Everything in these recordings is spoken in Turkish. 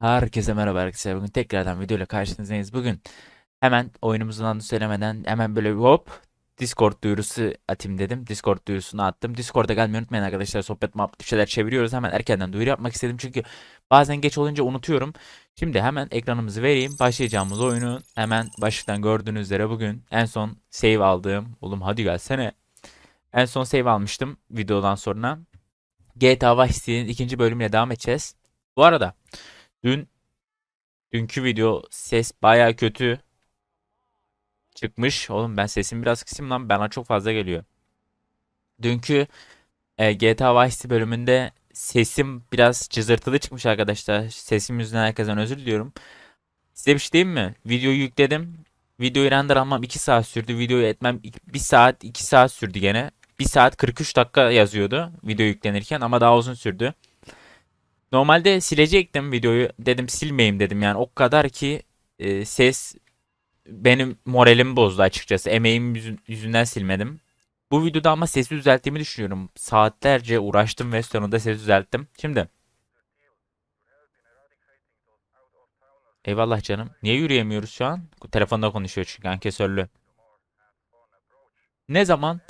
Herkese merhaba arkadaşlar. Bugün tekrardan video ile karşınızdayız. Bugün hemen oyunumuzun adını söylemeden hemen böyle hop Discord duyurusu atayım dedim. Discord duyurusunu attım. Discord'a gelmeyi unutmayın arkadaşlar. Sohbet muhabbet bir şeyler çeviriyoruz. Hemen erkenden duyuru yapmak istedim. Çünkü bazen geç olunca unutuyorum. Şimdi hemen ekranımızı vereyim. Başlayacağımız oyunu hemen başlıktan gördüğünüz üzere bugün en son save aldığım. Oğlum hadi gelsene. En son save almıştım videodan sonra. GTA Vice City'nin ikinci bölümüne devam edeceğiz. Bu arada Dün dünkü video ses baya kötü çıkmış. Oğlum ben sesim biraz kısayım lan bana çok fazla geliyor. Dünkü e, GTA Vice bölümünde sesim biraz cızırtılı çıkmış arkadaşlar. Sesim yüzünden herkesten özür diliyorum. Size bir şey diyeyim mi? Videoyu yükledim. Videoyu render almam 2 saat sürdü. Videoyu etmem 1 saat 2 saat sürdü gene. 1 saat 43 dakika yazıyordu video yüklenirken ama daha uzun sürdü. Normalde silecektim videoyu. Dedim silmeyeyim dedim yani. O kadar ki e, ses benim moralimi bozdu açıkçası. Emeğim yüzün- yüzünden silmedim. Bu videoda ama sesi düzelttiğimi düşünüyorum. Saatlerce uğraştım ve sonunda sesi düzelttim. Şimdi. Eyvallah canım. Niye yürüyemiyoruz şu an? Telefonda konuşuyor çünkü ankesörlü. Ne zaman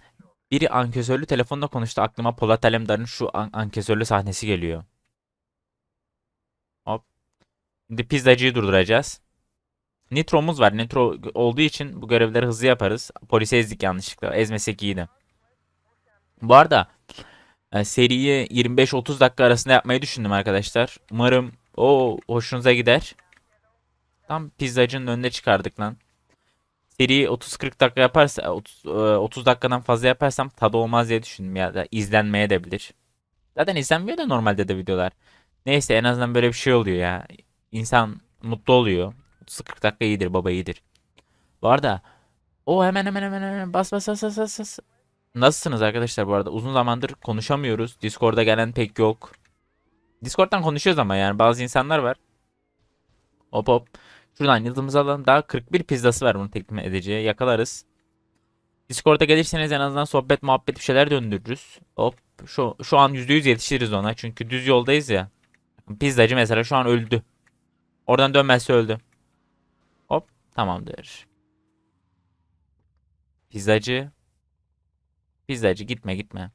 biri ankesörlü telefonda konuştu aklıma Polat Alemdar'ın şu an ankesörlü sahnesi geliyor. Şimdi pizzacıyı durduracağız. Nitro'muz var. Nitro olduğu için bu görevleri hızlı yaparız. Polise ezdik yanlışlıkla. Ezmesek iyiydi. Bu arada e, seriyi 25-30 dakika arasında yapmayı düşündüm arkadaşlar. Umarım o hoşunuza gider. Tam pizzacının önüne çıkardık lan. Seriyi 30-40 dakika yaparsa 30, e, 30 dakikadan fazla yaparsam tadı olmaz diye düşündüm ya da izlenmeye de bilir. Zaten izlenmiyor da normalde de videolar. Neyse en azından böyle bir şey oluyor ya. İnsan mutlu oluyor. 30-40 dakika iyidir baba iyidir. Bu arada o hemen hemen hemen hemen bas bas bas bas. bas. Nasılsınız arkadaşlar bu arada? Uzun zamandır konuşamıyoruz. Discord'a gelen pek yok. Discord'dan konuşuyoruz ama yani bazı insanlar var. Hop hop. Şuradan yıldızımızı alalım. Daha 41 pizzası var bunu teklif edeceği. Yakalarız. Discord'a gelirseniz en azından sohbet muhabbet bir şeyler döndürürüz. Hop. Şu, şu an %100 yetişiriz ona. Çünkü düz yoldayız ya. Pizzacı mesela şu an öldü. Oradan dönmezse öldü. Hop. Tamamdır. Pizzacı. Pizzacı gitme gitme.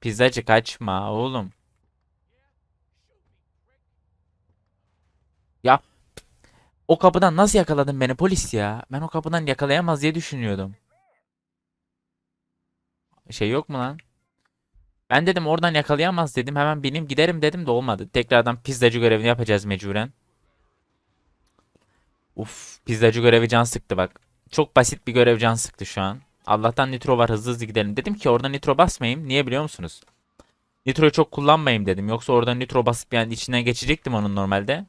Pizzacı kaçma oğlum. Ya o kapıdan nasıl yakaladın beni polis ya? Ben o kapıdan yakalayamaz diye düşünüyordum. Şey yok mu lan? Ben dedim oradan yakalayamaz dedim. Hemen bineyim giderim dedim de olmadı. Tekrardan pizzacı görevini yapacağız mecburen. Uf, pizzacı görevi can sıktı bak. Çok basit bir görev can sıktı şu an. Allah'tan nitro var hızlı hızlı gidelim. Dedim ki orada nitro basmayayım. Niye biliyor musunuz? Nitroyu çok kullanmayayım dedim. Yoksa orada nitro basıp yani içinden geçecektim onun normalde.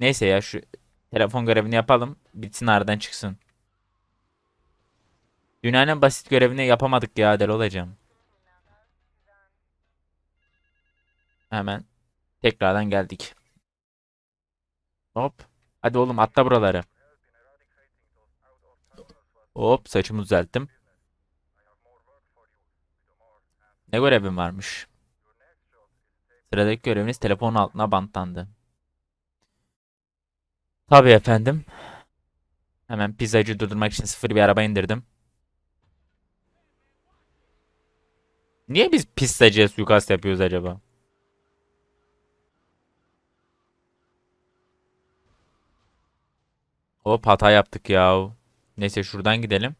Neyse ya şu telefon görevini yapalım. Bitsin aradan çıksın. Dünyanın basit görevini yapamadık ya deli olacağım. Hemen tekrardan geldik. Hop. Hadi oğlum atla buraları. Hop saçımı düzelttim. Ne görevim varmış? Sıradaki göreviniz telefonun altına bantlandı. Tabii efendim. Hemen pizzacıyı durdurmak için sıfır bir araba indirdim. Niye biz pizzacıya suikast yapıyoruz acaba? Hop hata yaptık ya. Neyse şuradan gidelim.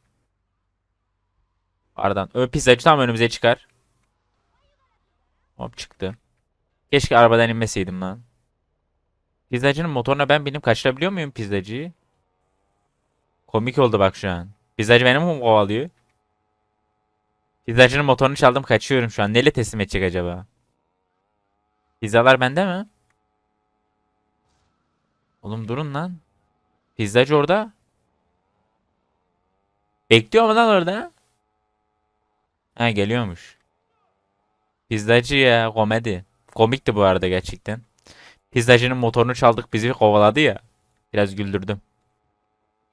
Aradan. Ö pizzacı tam önümüze çıkar. Hop çıktı. Keşke arabadan inmeseydim lan. Pizzacının motoruna ben binip kaçırabiliyor muyum pizzacıyı? Komik oldu bak şu an. Pizzacı beni mi kovalıyor? Pizzacının motorunu çaldım kaçıyorum şu an. Neyle teslim edecek acaba? Pizzalar bende mi? Oğlum durun lan. Pizzacı orada. Bekliyor mu lan orada? Ha geliyormuş. Pizzacı ya komedi. Komikti bu arada gerçekten. Pizzacının motorunu çaldık bizi kovaladı ya. Biraz güldürdüm.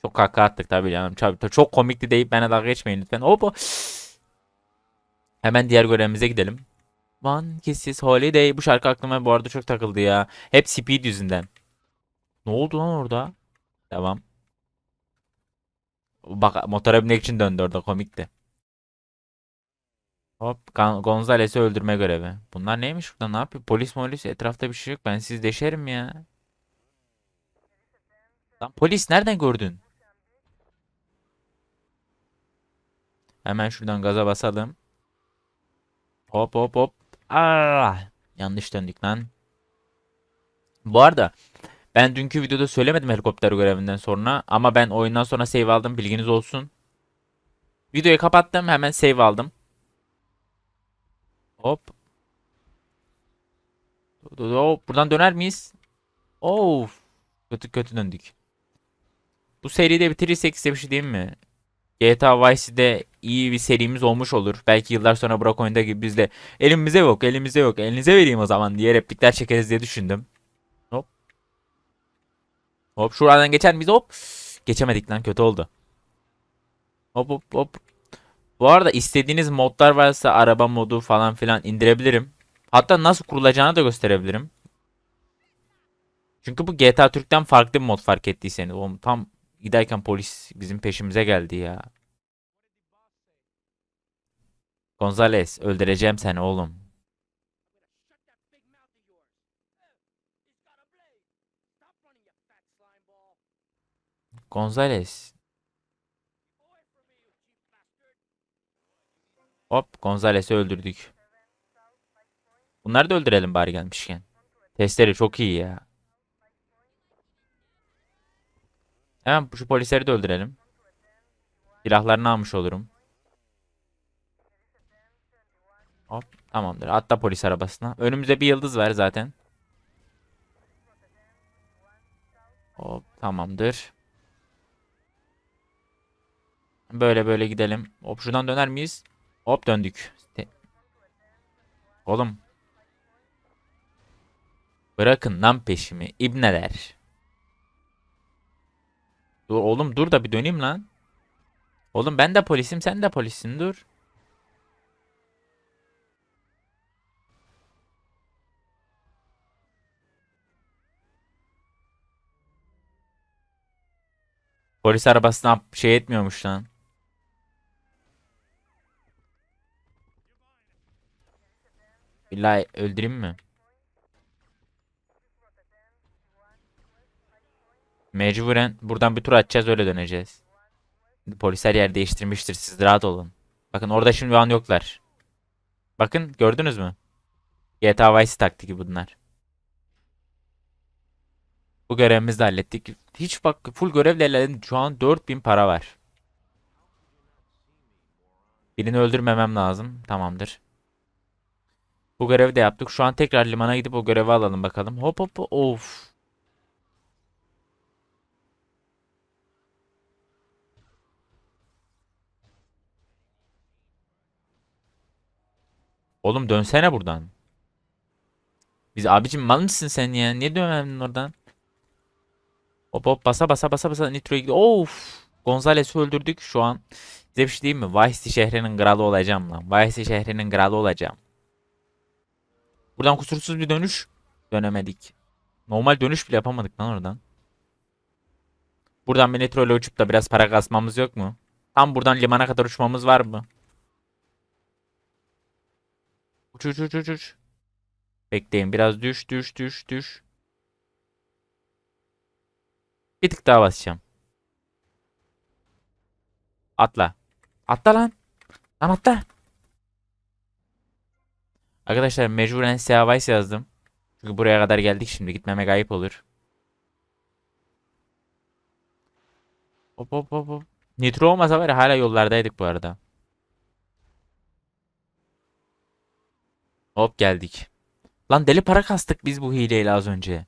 Çok kaka attık tabii canım. Çok, komikti deyip bana dalga geçmeyin lütfen. Hop. Hemen diğer görevimize gidelim. One Kisses Holiday. Bu şarkı aklıma bu arada çok takıldı ya. Hep Speed yüzünden. Ne oldu lan orada? Devam. Bak motora binmek için döndü orada komikti. Hop Gon- Gonzales'i öldürme görevi. Bunlar neymiş burada ne yapıyor? Polis molis etrafta bir şey yok. Ben sizi deşerim ya. Lan polis nereden gördün? Hemen şuradan gaza basalım. Hop hop hop. Aa, yanlış döndük lan. Bu arada ben dünkü videoda söylemedim helikopter görevinden sonra ama ben oyundan sonra save aldım bilginiz olsun. Videoyu kapattım hemen save aldım. Hop. Buradan döner miyiz? Of. Kötü kötü döndük. Bu seride bitirirsek size bir şey diyeyim mi? GTA Vice City'de iyi bir serimiz olmuş olur. Belki yıllar sonra Burak oyunda gibi biz de elimize yok, elimize yok, elinize vereyim o zaman diye replikler çekeriz diye düşündüm. Hop. Şuradan geçer miyiz? Hop. Geçemedik lan kötü oldu. Hop hop hop. Bu arada istediğiniz modlar varsa araba modu falan filan indirebilirim. Hatta nasıl kurulacağını da gösterebilirim. Çünkü bu GTA Türk'ten farklı bir mod fark ettiyseniz. Oğlum tam giderken polis bizim peşimize geldi ya. Gonzales öldüreceğim seni oğlum. Gonzales. Hop Gonzales'i öldürdük. Bunları da öldürelim bari gelmişken. Testleri çok iyi ya. Hemen şu polisleri de öldürelim. Silahlarını almış olurum. Hop tamamdır. Atla polis arabasına. Önümüzde bir yıldız var zaten. Hop tamamdır. Böyle böyle gidelim. Hop şuradan döner miyiz? Hop döndük. Oğlum. Bırakın lan peşimi. İbneler. Dur oğlum dur da bir döneyim lan. Oğlum ben de polisim sen de polissin dur. Polis arabasına şey etmiyormuş lan. İlla öldüreyim mi? Mecburen buradan bir tur atacağız öyle döneceğiz. Polisler yer değiştirmiştir siz rahat olun. Bakın orada şimdi an yoklar. Bakın gördünüz mü? GTA Vice taktiki bunlar. Bu görevimizi de hallettik. Hiç bak full görevle ilerledim. Şu an 4000 para var. Birini öldürmemem lazım. Tamamdır. Bu görevi de yaptık. Şu an tekrar limana gidip o görevi alalım bakalım. Hop hop. Of. Oğlum dönsene buradan. Biz abicim mal mısın sen ya? Niye dönmedin oradan? Hop hop basa basa basa basa Nitro'ya gidiyor. Of. Gonzales'i öldürdük şu an. Size bir şey diyeyim mi? Vice şehrinin kralı olacağım lan. Vice şehrinin kralı olacağım. Buradan kusursuz bir dönüş. Dönemedik. Normal dönüş bile yapamadık lan oradan. Buradan bir ile uçup da biraz para kasmamız yok mu? Tam buradan limana kadar uçmamız var mı? Uç uç uç uç uç. Bekleyin biraz düş düş düş düş. Bir tık daha basacağım. Atla. Atla lan. Lan atla. Arkadaşlar mecburen Sea yazdım. Çünkü buraya kadar geldik şimdi. Gitmemek ayıp olur. Hop hop hop hop. Nitro olmasa var ya hala yollardaydık bu arada. Hop geldik. Lan deli para kastık biz bu hileyle az önce.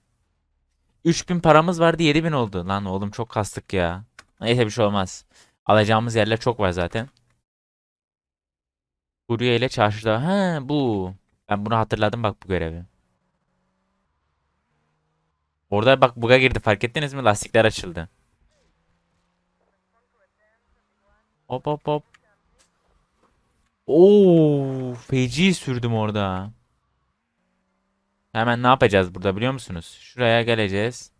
3000 paramız vardı 7000 oldu. Lan oğlum çok kastık ya. Neyse bir şey olmaz. Alacağımız yerler çok var zaten. Buraya ile çarşıda. Ha bu. Ben bunu hatırladım bak bu görevi. Orada bak buga girdi fark ettiniz mi? Lastikler açıldı. Hop hop hop. Oo, feci sürdüm orada. Hemen ne yapacağız burada biliyor musunuz? Şuraya geleceğiz.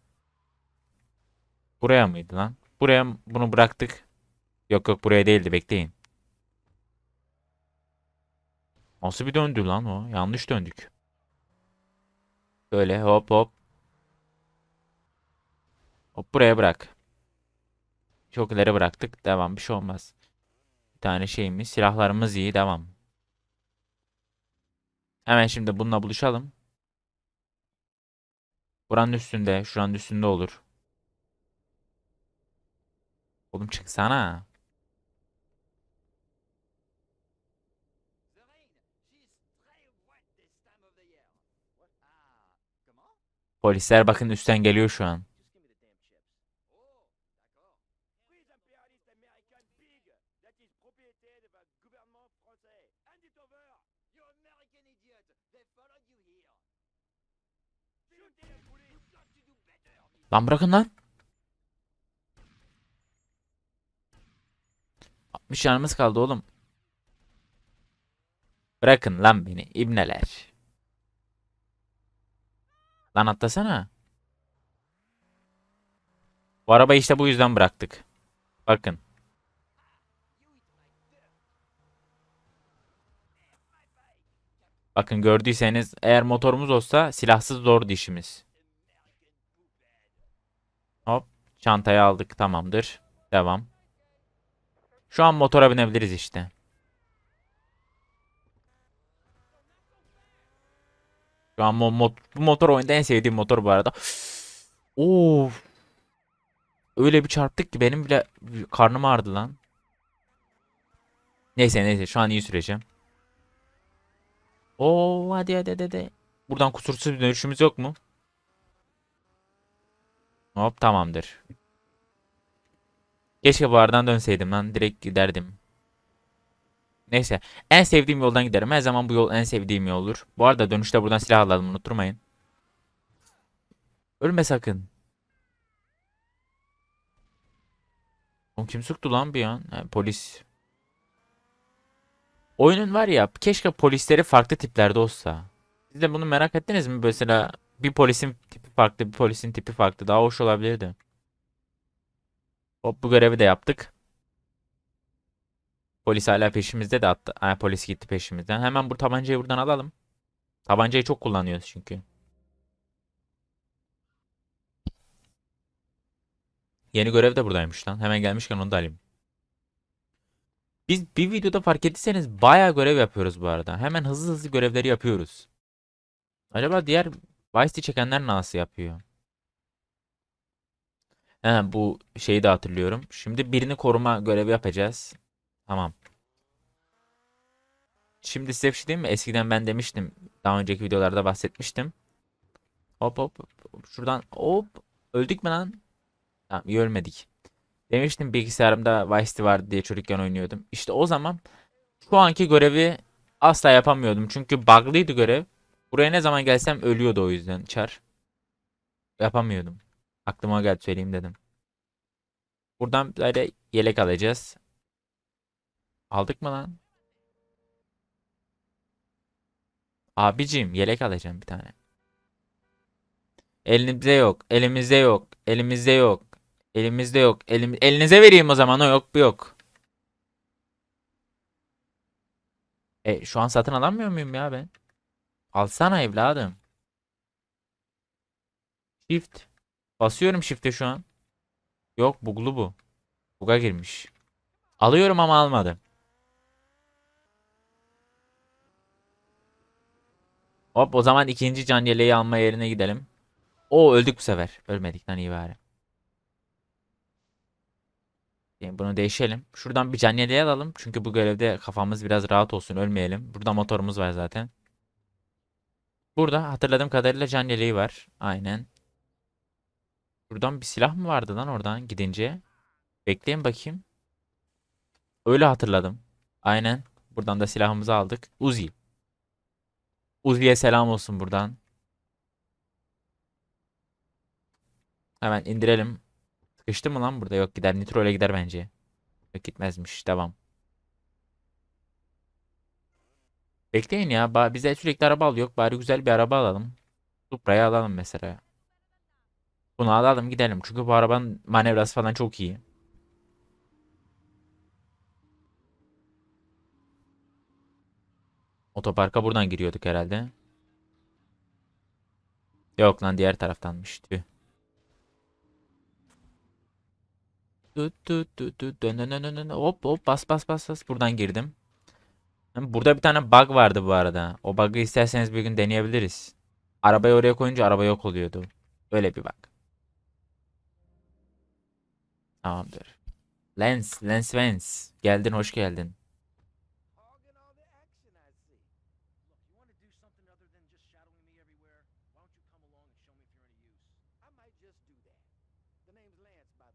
Buraya mıydı lan? Buraya bunu bıraktık. Yok yok buraya değildi bekleyin. Nasıl bir döndü lan o? Yanlış döndük. Böyle hop hop. Hop buraya bırak. Çok ileri bıraktık. Devam bir şey olmaz. Bir tane şeyimiz. Silahlarımız iyi. Devam. Hemen şimdi bununla buluşalım. Buranın üstünde. Şuranın üstünde olur. Oğlum çıksana. Polisler bakın üstten geliyor şu an. Lan bırakın lan. 60 yanımız kaldı oğlum. Bırakın lan beni ibneler. Lan atlasana. Bu arabayı işte bu yüzden bıraktık. Bakın. Bakın gördüyseniz eğer motorumuz olsa silahsız zordu işimiz. Hop çantayı aldık tamamdır. Devam. Şu an motora binebiliriz işte. Şu an mo- mo- bu motor oyunda en sevdiğim motor bu arada. Of. Öyle bir çarptık ki benim bile karnım ağrıdı lan. Neyse neyse şu an iyi süreceğim. Oo hadi hadi hadi. hadi. Buradan kusursuz bir dönüşümüz yok mu? Hop tamamdır. Keşke bu aradan dönseydim lan. Direkt giderdim. Neyse. En sevdiğim yoldan giderim. Her zaman bu yol en sevdiğim yoldur. Bu arada dönüşte buradan silah alalım. Unutturmayın. Ölme sakın. O kim sıktı lan bir an? Ha, polis. Oyunun var ya keşke polisleri farklı tiplerde olsa. Siz de bunu merak ettiniz mi? Mesela bir polisin tipi farklı, bir polisin tipi farklı. Daha hoş olabilirdi. Hop bu görevi de yaptık. Polis hala peşimizde de attı. Ha, polis gitti peşimizden. Hemen bu tabancayı buradan alalım. Tabancayı çok kullanıyoruz çünkü. Yeni görev de buradaymış lan. Hemen gelmişken onu da alayım. Biz bir videoda fark ettiyseniz bayağı görev yapıyoruz bu arada. Hemen hızlı hızlı görevleri yapıyoruz. Acaba diğer Vice City çekenler nasıl yapıyor? He, bu şeyi de hatırlıyorum. Şimdi birini koruma görevi yapacağız. Tamam. Şimdi size bir şey diyeyim mi? Eskiden ben demiştim. Daha önceki videolarda bahsetmiştim. Hop hop. hop. Şuradan hop. Öldük mü lan? Tamam iyi ölmedik. Demiştim bilgisayarımda Vice vardı diye çocukken oynuyordum. İşte o zaman şu anki görevi asla yapamıyordum. Çünkü bug'lıydı görev. Buraya ne zaman gelsem ölüyordu o yüzden çar. Yapamıyordum. Aklıma geldi söyleyeyim dedim. Buradan böyle yelek alacağız. Aldık mı lan? Abicim yelek alacağım bir tane. Elimizde yok. Elimizde yok. Elimizde yok. Elimizde yok. Elim elinize vereyim o zaman. O yok bu yok. E şu an satın alamıyor muyum ya ben? Alsana evladım. Shift. Basıyorum shift'e şu an. Yok buglu bu. Buga girmiş. Alıyorum ama almadım. Hop o zaman ikinci can yeleği alma yerine gidelim. O öldük bu sefer. Ölmedik lan iyi bari. Yani bunu değişelim. Şuradan bir can yeleği alalım. Çünkü bu görevde kafamız biraz rahat olsun. Ölmeyelim. Burada motorumuz var zaten. Burada hatırladığım kadarıyla can yeleği var. Aynen. Buradan bir silah mı vardı lan oradan gidince? Bekleyin bakayım. Öyle hatırladım. Aynen. Buradan da silahımızı aldık. Uzi. Uzi'ye selam olsun buradan. Hemen indirelim. Sıkıştı mı lan burada? Yok gider. Nitro ile gider bence. Yok gitmezmiş. Devam. Bekleyin ya. Ba bize sürekli araba alıyor. Bari güzel bir araba alalım. Supra'yı alalım mesela. Bunu alalım gidelim. Çünkü bu arabanın manevrası falan çok iyi. Otoparka buradan giriyorduk herhalde. Yok lan diğer taraftanmış. Tüh. Hop hop bas bas bas bas buradan girdim. Burada bir tane bug vardı bu arada. O bug'ı isterseniz bir gün deneyebiliriz. Arabayı oraya koyunca araba yok oluyordu. Öyle bir bug. Tamamdır. Lens, Lens Vance. Geldin, hoş geldin.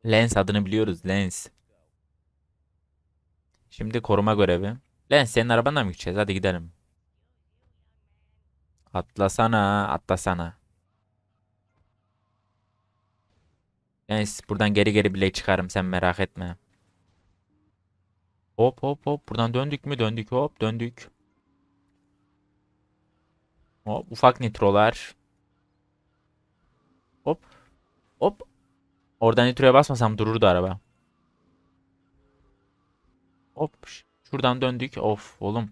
Lens adını biliyoruz, Lens. Şimdi koruma görevi. Lens senin arabanla mı gideceğiz? Hadi gidelim. Atlasana, atlasana. Lens buradan geri geri bile çıkarım sen merak etme. Hop hop hop buradan döndük mü? Döndük hop döndük. Hop ufak nitrolar. Hop hop. Oradan nitroya basmasam dururdu araba. Hop. Şuradan döndük. Of oğlum.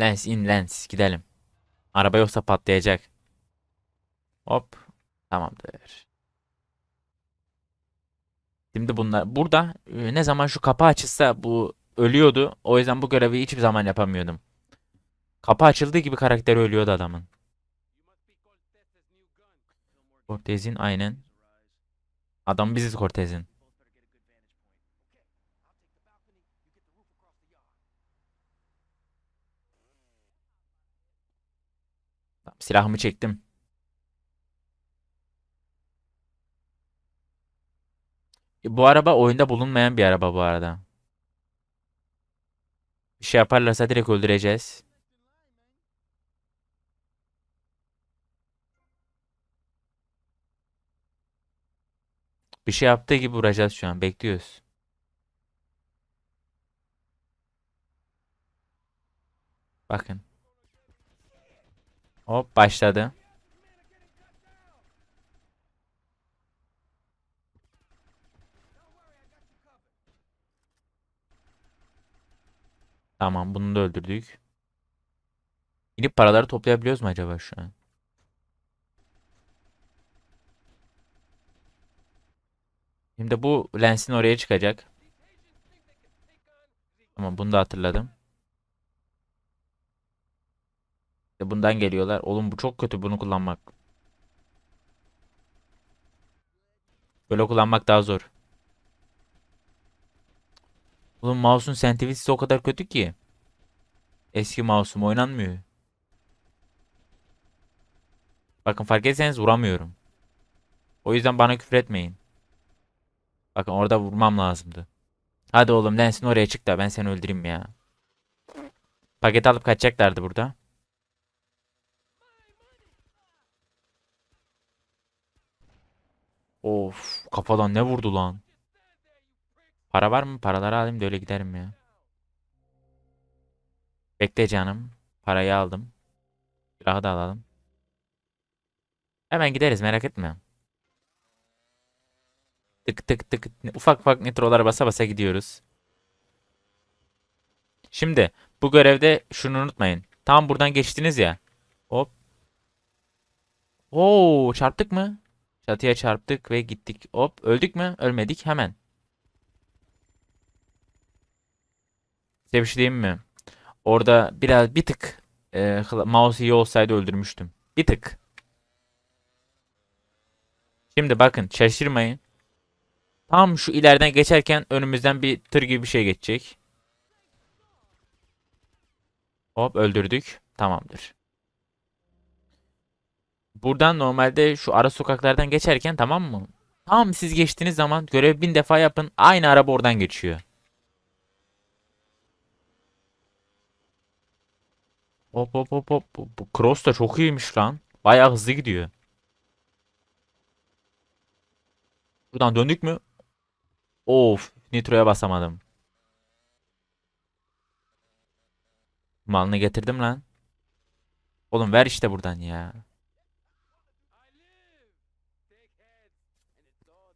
Lens in lens. Gidelim. Araba yoksa patlayacak. Hop. Tamamdır. Şimdi bunlar burada e, ne zaman şu kapı açılsa bu ölüyordu. O yüzden bu görevi hiçbir zaman yapamıyordum. Kapı açıldığı gibi karakteri ölüyordu adamın. Cortez'in aynen. Adam biziz Cortez'in. Silahımı çektim. E, Bu araba oyunda bulunmayan bir araba bu arada. Bir şey yaparlarsa direkt öldüreceğiz. Bir şey yaptığı gibi vuracağız şu an. Bekliyoruz. Bakın. Hop başladı. Tamam bunu da öldürdük. İnip paraları toplayabiliyoruz mu acaba şu an? Şimdi bu lensin oraya çıkacak. Tamam bunu da hatırladım. İşte bundan geliyorlar. Oğlum bu çok kötü bunu kullanmak. Böyle kullanmak daha zor. Oğlum mouse'un sensitivitesi o kadar kötü ki. Eski mouse'um oynanmıyor. Bakın fark etseniz vuramıyorum. O yüzden bana küfür etmeyin. Bakın orada vurmam lazımdı. Hadi oğlum lensin oraya çık da ben seni öldüreyim ya. Paket alıp kaçacaklardı burada. Of kafadan ne vurdu lan? Para var mı? Paraları alayım da öyle giderim ya. Bekle canım. Parayı aldım. Silahı da alalım. Hemen gideriz merak etme. Tık tık tık. Ufak ufak nitrolara basa basa gidiyoruz. Şimdi bu görevde şunu unutmayın. Tam buradan geçtiniz ya. Hop. Oo çarptık mı? Çatıya çarptık ve gittik. Hop öldük mü? Ölmedik hemen. Size mi? Orada biraz bir tık e, mouse iyi olsaydı öldürmüştüm. Bir tık. Şimdi bakın şaşırmayın. Tam şu ileriden geçerken önümüzden bir tır gibi bir şey geçecek. Hop öldürdük. Tamamdır. Buradan normalde şu ara sokaklardan geçerken tamam mı? Tam siz geçtiğiniz zaman görev bin defa yapın. Aynı araba oradan geçiyor. Hop hop hop hop. Bu cross da çok iyiymiş lan. Bayağı hızlı gidiyor. Buradan döndük mü? Of, nitroya basamadım. Malını getirdim lan. Oğlum ver işte buradan ya.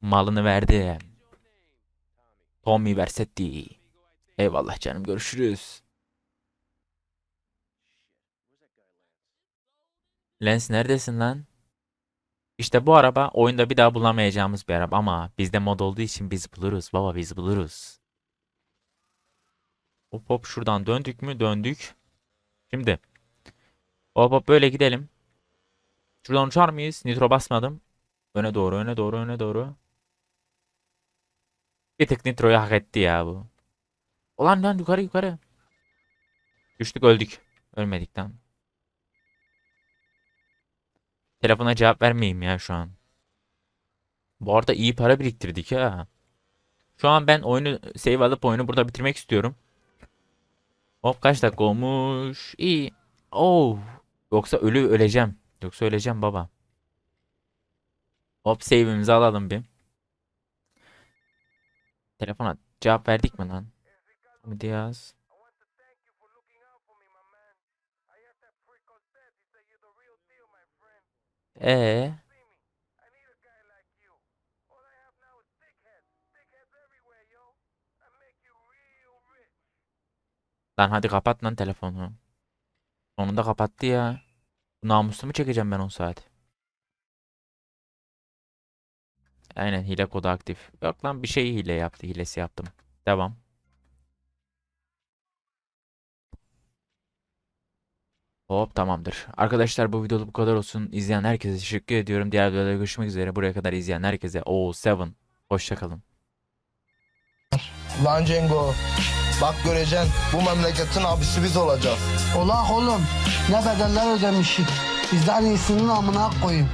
Malını verdi. Tommy Versetti. Eyvallah canım görüşürüz. Lens neredesin lan? İşte bu araba oyunda bir daha bulamayacağımız bir araba ama bizde mod olduğu için biz buluruz baba biz buluruz. Hop hop şuradan döndük mü döndük. Şimdi hop hop böyle gidelim. Şuradan uçar mıyız? Nitro basmadım. Öne doğru öne doğru öne doğru. Bir tık Nitro'yu hak etti ya bu. Ulan lan yukarı yukarı. Düştük öldük. Ölmedik lan. Telefona cevap vermeyeyim ya şu an. Bu arada iyi para biriktirdik ha. Şu an ben oyunu save alıp oyunu burada bitirmek istiyorum. Hop kaç dakika olmuş? İyi. Oh. Yoksa ölü öleceğim. Yoksa öleceğim baba. Hop save'imizi alalım bir. Telefona cevap verdik mi lan? Hadi Ee, lan hadi kapat lan telefonu. Sonunda kapattı ya. Namuslu mu çekeceğim ben 10 saat? Aynen hile kodu aktif. Yok lan bir şey hile yaptı. Hilesi yaptım. Devam. Hop tamamdır. Arkadaşlar bu videoda bu kadar olsun. İzleyen herkese teşekkür ediyorum. Diğer videoda görüşmek üzere. Buraya kadar izleyen herkese o 7. Hoşçakalın. Lan Cengo. Bak göreceksin bu memleketin abisi biz olacağız. Ola oğlum ne bedeller ödemişik. Bizden iyisinin amına koyayım.